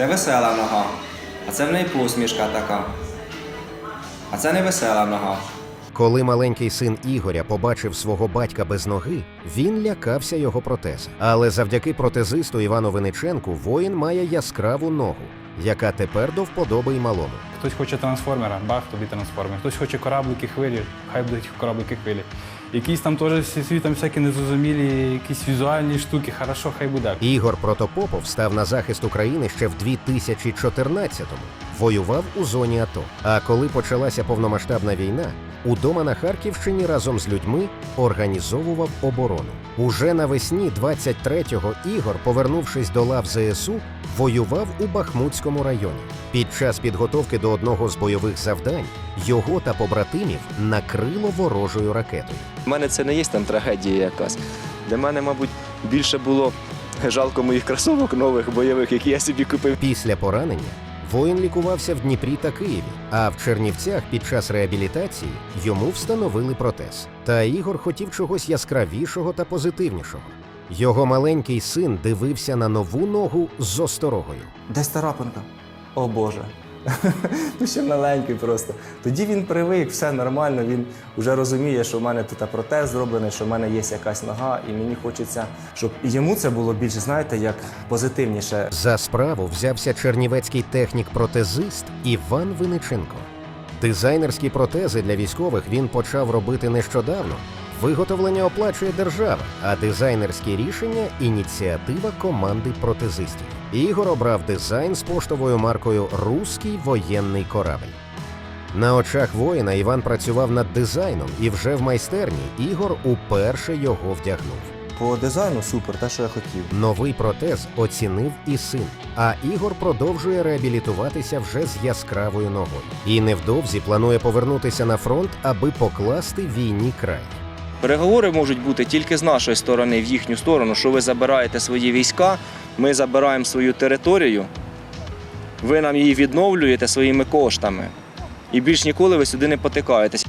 Це весела нога. А це в неї посмішка така. А це не весела нога. Коли маленький син Ігоря побачив свого батька без ноги, він лякався його протеза. Але завдяки протезисту Івану Виниченку воїн має яскраву ногу, яка тепер до вподоби й малому. Хтось хоче трансформера, бах, тобі трансформер. Хтось хоче кораблики хвилі, хай будуть кораблики хвилі. Якісь там теж зі світом всякі незрозумілі, якісь візуальні штуки, хорошо, хай буде. Ігор Протопопов став на захист України ще в 2014-му. Воював у зоні АТО. А коли почалася повномасштабна війна, удома на Харківщині разом з людьми організовував оборону. Уже навесні 23-го Ігор, повернувшись до лав ЗСУ, воював у Бахмутському районі. Під час підготовки до одного з бойових завдань його та побратимів накрило ворожою ракетою. У мене це не є там трагедія якась. Для мене, мабуть, більше було жалко моїх кросовок нових бойових, які я собі купив. Після поранення воїн лікувався в Дніпрі та Києві, а в Чернівцях під час реабілітації йому встановили протез. Та Ігор хотів чогось яскравішого та позитивнішого. Його маленький син дивився на нову ногу з осторогою. Десь тарапинка. О Боже. Ну, ще маленький просто. Тоді він привик, все нормально. Він вже розуміє, що в мене тут протез зроблений, що в мене є якась нога, і мені хочеться, щоб йому це було більше, знаєте, як позитивніше. За справу взявся чернівецький технік-протезист Іван Виниченко. Дизайнерські протези для військових він почав робити нещодавно. Виготовлення оплачує держава, а дизайнерські рішення ініціатива команди протезистів. Ігор обрав дизайн з поштовою маркою Руський воєнний корабель. На очах воїна Іван працював над дизайном, і вже в майстерні Ігор уперше його вдягнув. По дизайну супер, те, що я хотів. Новий протез оцінив і син. А Ігор продовжує реабілітуватися вже з яскравою ногою. І невдовзі планує повернутися на фронт, аби покласти війні край. Переговори можуть бути тільки з нашої сторони, в їхню сторону, що ви забираєте свої війська, ми забираємо свою територію, ви нам її відновлюєте своїми коштами. І більш ніколи ви сюди не потикаєтесь.